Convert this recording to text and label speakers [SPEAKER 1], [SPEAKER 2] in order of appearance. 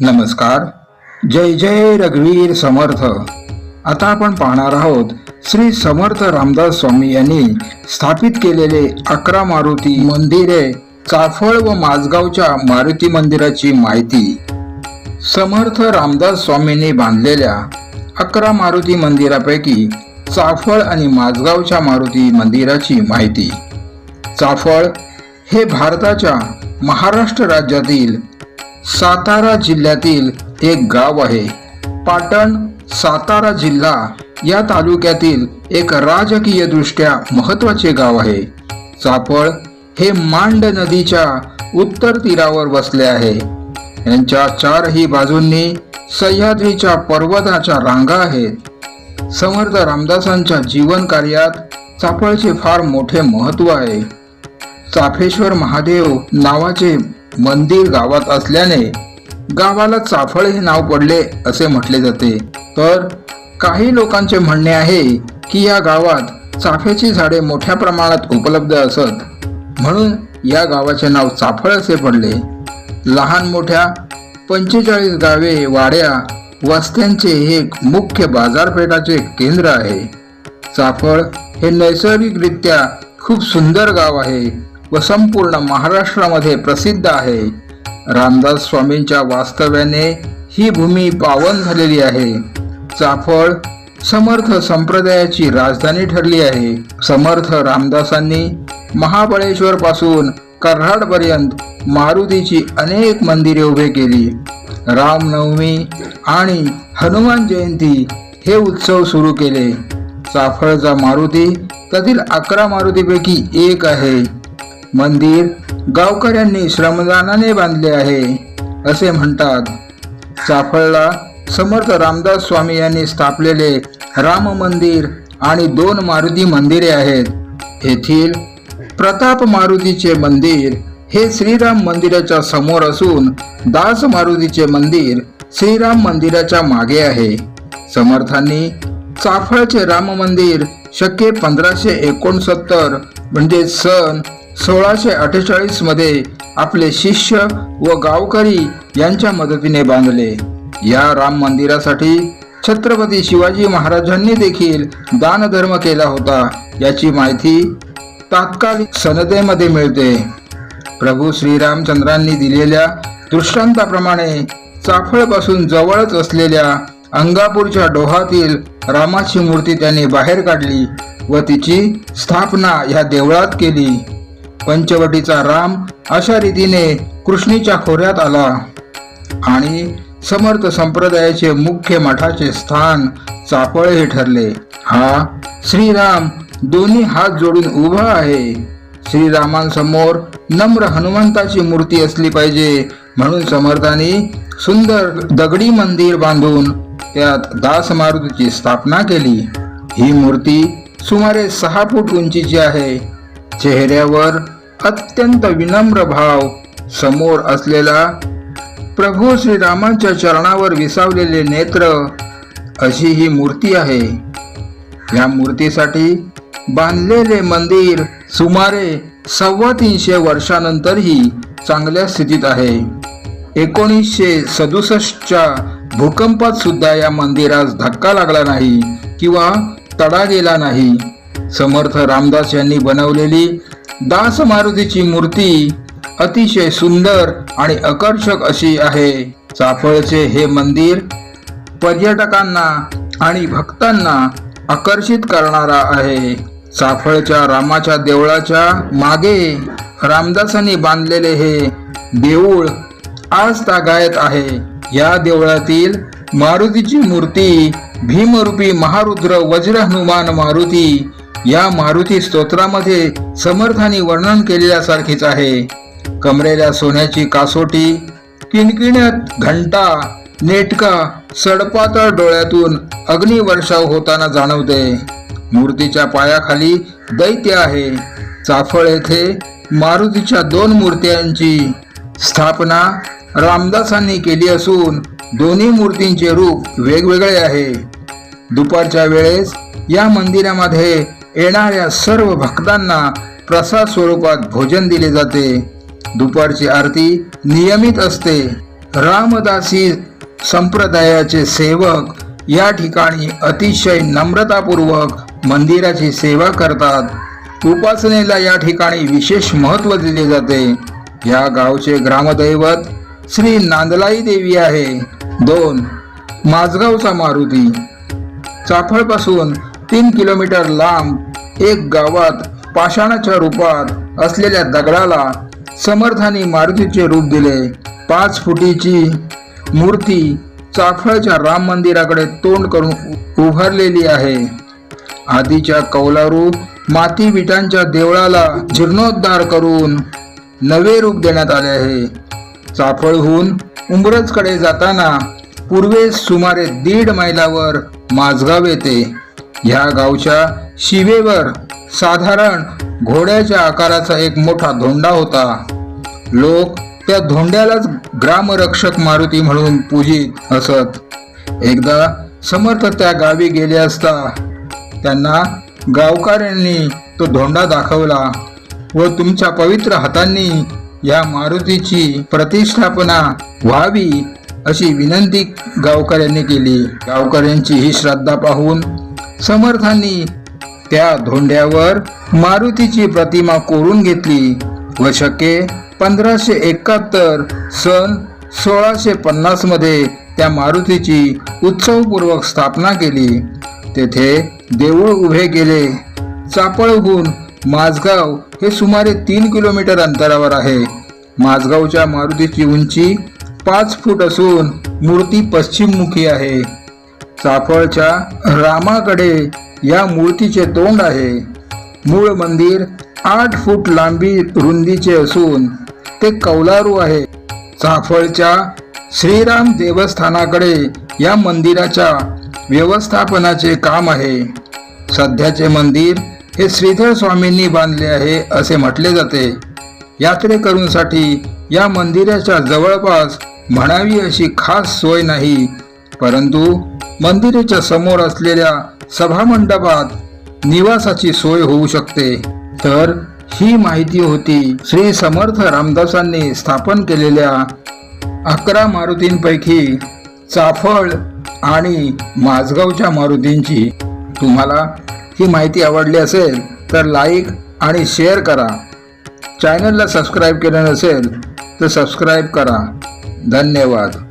[SPEAKER 1] नमस्कार. जय जय रघुवीर समर्थ. आता आपण पाहणार आहोत श्री समर्थ रामदास स्वामी यांनी स्थापित केलेले अकरा मारुती मंदिरे चाफळ व माझगावच्या मारुती मंदिराची माहिती. समर्थ रामदास स्वामींनी बांधलेल्या अकरा मारुती मंदिरापैकी चाफळ आणि माझगावच्या मारुती मंदिराची माहिती. चाफळ हे भारताच्या महाराष्ट्र राज्यातील सातारा जिल्ह्यातील एक गाव आहे. पाटण सातारा जिल्हा या तालुक्यातील एक राजकीय दृष्ट्या महत्त्वाचे गाव आहे. चाफळ हे मांड नदीच्या उत्तर तीरावर बसले आहे. यांच्या चारही बाजूंनी सह्याद्रीच्या पर्वताच्या रांगा आहेत. समर्थ रामदासांच्या जीवन कार्यात चापळचे फार मोठे महत्त्व आहे. चाफेश्वर महादेव नावाचे मंदिर गावात असल्याने गावाला चाफळ हे नाव पडले असे म्हटले जाते. तर काही लोकांचे म्हणणे आहे की या गावात चाफ्याची झाडे मोठ्या प्रमाणात उपलब्ध असत. म्हणून या गावाचे नाव चाफळ असे पडले. लहान मोठ्या पंचेचाळीस गावे वाड्या वस्त्यांचे हे एक मुख्य बाजारपेठाचे केंद्र आहे. चाफळ हे नैसर्गिकरित्या खूप सुंदर गाव आहे. व संपूर्ण महाराष्ट्रामध्ये प्रसिद्ध आहे. रामदास स्वामींच्या वास्तव्याने ही भूमी पावन झालेली आहे. चाफळ समर्थ संप्रदायाची राजधानी ठरली आहे. समर्थ रामदासांनी महाबळेश्वर पासून पर्यंत मारुतीची अनेक मंदिरे उभे केली. रामनवमी आणि हनुमान जयंती हे उत्सव सुरू केले. चाफळचा मारुती त्यातील अकरा मारुतीपैकी एक आहे. मंदिर गावकऱ्यांनी श्रमदानाने बांधले आहे असे म्हणतात. चाफळला समर्थ रामदास स्वामी यांनी स्थापलेले राम मंदिर आणि दोन मारुती मंदिरे आहेत. येथील प्रताप मारुतीचे मंदिर हे श्रीराम मंदिराच्या समोर असून दास मारुतीचे मंदिर श्रीराम मंदिराच्या मागे आहे. समर्थांनी चाफळचे राम मंदिर शके पंधराशे एकोणसत्तर म्हणजे सन सोळाशे अठ्ठेचाळीसमध्ये आपले शिष्य व गावकरी यांच्या मदतीने बांधले. या राम मंदिरासाठी छत्रपती शिवाजी महाराजांनी देखील दानधर्म केला होता. याची माहिती तात्कालिक सनदेमध्ये मिळते. प्रभू श्रीरामचंद्रांनी दिलेल्या दृष्टांताप्रमाणे चाफळपासून जवळच असलेल्या अंगापूरच्या डोहातील रामाची मूर्ती त्यांनी बाहेर काढली व तिची स्थापना ह्या देवळात केली. पंचवटीचा राम अशा रीतीने कृष्णीच्या खोऱ्यात आला. आणि समर्थ संप्रदायाचे मुख्य मठाचे स्थान चापळ हे ठरले. हा श्रीराम दोन्ही हात जोडून उभा आहे. श्रीरामांसमोर नम्र हनुमंताची मूर्ती असली पाहिजे म्हणून समर्थांनी सुंदर दगडी मंदिर बांधून त्यात दास मारुतीची स्थापना केली. ही मूर्ती सुमारे सहा फूट उंचीची आहे. चेहऱ्यावर अत्यंत विनम्र भाव समोर असलेला प्रभू श्रीरामांच्या चरणावर विसावलेले नेत्र अशी ही मूर्ती आहे. या मूर्तीसाठी बांधलेले मंदिर सुमारे सव्वा तीनशे वर्षानंतरही चांगल्या स्थितीत आहे. एकोणीसशे सदुसष्टच्या भूकंपात सुद्धा या मंदिरास धक्का लागला नाही किंवा तडा गेला नाही. समर्थ रामदास यांनी बनवलेली दास मारुतीची मूर्ती अतिशय सुंदर आणि आकर्षक अशी आहे. चाफळचे हे मंदिर पर्यटकांना आणि भक्तांना आकर्षित करणारा आहे. चाफळच्या रामाच्या देवळाच्या मागे रामदासांनी बांधलेले हे देऊळ आज तागायत आहे. या देवळातील मारुतीची मूर्ती भीमरूपी महारुद्र वज्र हनुमान मारुती या मारुती स्तोत्रामध्ये समर्थानी वर्णन केलेल्यासारखीच आहे. कमरेल्या सोन्याची कासोटी किणकिण्यात घंटा नेटका सडपातळ डोळ्यातून अग्निवर्षाव होताना जाणवते. मूर्तीच्या पायाखाली दैत्य आहे. चाफळ येथे मारुतीच्या दोन मूर्त्यांची स्थापना रामदासांनी केली असून दोन्ही मूर्तींचे रूप वेगवेगळे आहे. दुपारच्या वेळेस या मंदिरामध्ये येणाऱ्या सर्व भक्तांना प्रसाद स्वरूपात भोजन दिले जाते. दुपारची आरती नियमित असते. रामदासी संप्रदायाचे सेवक या ठिकाणी अतिशय नम्रतापूर्वक मंदिराची सेवा करतात. उपासनेला या ठिकाणी विशेष महत्त्व दिले जाते. या गावचे ग्रामदैवत श्री नांदलाई देवी आहे. दोन माझगावचा मारुती. चाफळपासून तीन किलोमीटर लांब एक गावात पाषाणाच्या रूपात असलेल्या दगडाला समर्थानी मारुतीचे रूप दिले. पाच फुटीची मूर्ती चाफळच्या राम मंदिराकडे तोंड करून उ- उभारलेली आहे. आधीच्या कौलारू माती विटांच्या देवळाला जीर्णोद्धार करून नवे रूप देण्यात आले आहे. चाफळहून उंबरजकडे जाताना पूर्वेस सुमारे दीड मैलावर माझगाव येते. ह्या गावच्या शिवेवर साधारण घोड्याच्या आकाराचा एक मोठा धोंडा होता. लोक त्या धोंड्यालाच ग्रामरक्षक मारुती म्हणून पूजित असत. एकदा समर्थ त्या गावी गेले असता त्यांना गावकऱ्यांनी तो धोंडा दाखवला व तुमच्या पवित्र हातांनी या मारुतीची प्रतिष्ठापना व्हावी अशी विनंती गावकऱ्यांनी केली. गावकऱ्यांची ही श्रद्धा पाहून समर्थांनी त्या धोंड्यावर मारुतीची प्रतिमा कोरून घेतली. व शके पंधराशे एकाहत्तर सन सोळाशे पन्नासमध्ये त्या मारुतीची उत्सवपूर्वक स्थापना केली. तेथे देऊळ उभे केले. चापळहून माझगाव हे सुमारे तीन किलोमीटर अंतरावर आहे. माझगावच्या मारुतीची उंची पाच फूट असून मूर्ती पश्चिममुखी आहे. चाफळच्या रामाकडे या मूर्तीचे तोंड आहे. मूळ मंदिर आठ फूट लांबी रुंदीचे असून ते कौलारू आहे. चाफळच्या श्रीराम देवस्थानाकडे या मंदिराच्या व्यवस्थापनाचे काम आहे. सध्याचे मंदिर हे श्रीधर स्वामींनी बांधले आहे असे म्हटले जाते. यात्रेकरूंसाठी या मंदिराच्या जवळपास म्हणावी अशी खास सोय नाही परंतु मंदिराच्या समोर असलेल्या सभामंडपात निवासाची सोय होऊ शकते. तर ही माहिती होती श्री समर्थ रामदासांनी स्थापन केलेल्या अकरा मारुतींपैकी चाफळ आणि माझगावच्या मारुतींची. तुम्हाला ही माहिती आवडली असेल तर लाईक आणि शेअर करा. चॅनलला सबस्क्राईब केलं नसेल तर सबस्क्राईब करा. धन्यवाद.